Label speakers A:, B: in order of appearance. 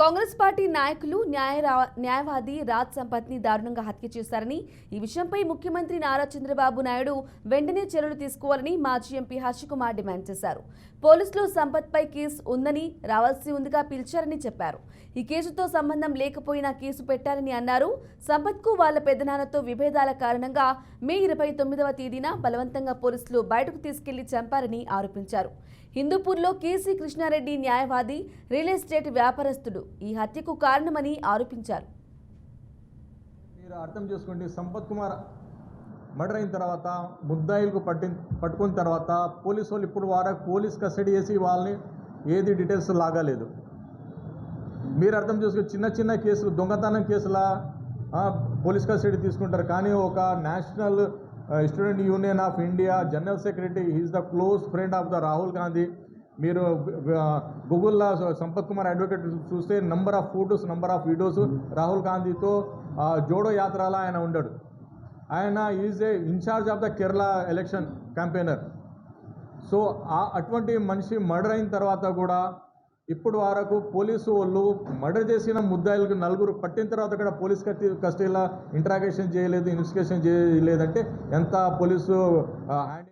A: Congress party నాయకులు న్యాయ న్యాయవాది రాజ్ సంపత్ని దారుణంగా హత్య చేశారని ఈ విషయంపై ముఖ్యమంత్రి నారా చంద్రబాబు నాయుడు వెంటనే చర్యలు తీసుకోవాలని మాజీ ఎంపీ హర్షకుమార్ డిమాండ్ చేశారు. పోలీసులు సంపత్పై కేసు ఉందని రావాల్సి ఉందిగా పిలిచారని చెప్పారు. ఈ కేసుతో సంబంధం లేకపోయినా కేసు పెట్టారని అన్నారు. సంపత్కు వాళ్ళ పెద్దనాన్నతో విభేదాల కారణంగా మే ఇరవై తొమ్మిదవ తేదీన బలవంతంగా పోలీసులు బయటకు తీసుకెళ్ళి చంపారని ఆరోపించారు. హిందూపూర్లో కేసీ కృష్ణారెడ్డి న్యాయవాది రియల్ ఎస్టేట్ వ్యాపారస్తుడు ఈ హత్యకు కారణమని ఆరోపించారు.
B: మీరు అర్థం చేసుకోండి సంపత్ కుమార్ మర్డర్ అయిన తర్వాత ముద్దాయిలకు పట్టి పట్టుకున్న తర్వాత పోలీసు వాళ్ళు ఇప్పుడు వారకు పోలీస్ కస్టడీ చేసి వాళ్ళని ఏది డీటెయిల్స్ లాగాలేదు. మీరు అర్థం చేసుకో చిన్న చిన్న కేసులు దొంగతనం కేసుల పోలీస్ కస్టడీ తీసుకుంటారు. కానీ ఒక National Student Union of India general secretary is the close friend of the Rahul Gandhi. మీరు గూగుల్లో సంపత్ కుమార్ అడ్వకేట్ చూస్తే number of photos number of videos Rahul గాంధీతో జోడో యాత్రలో ఆయన ఉండడు. ఆయన is a incharge of the Kerala election campaigner. So ఆ అటువంటి మనిషి మర్డర్ అయిన తర్వాత కూడా ఇప్పుడు వరకు పోలీసు వాళ్ళు మర్డర్ చేసిన ముద్దాయిలకు నలుగురు పట్టిన తర్వాత కూడా పోలీస్ కస్టడీ కస్టడీలో ఇంట్రాగేషన్ చేయలేదు ఇన్వెస్టిగేషన్ చేయలేదంటే ఎంత పోలీసు హ్యాండ్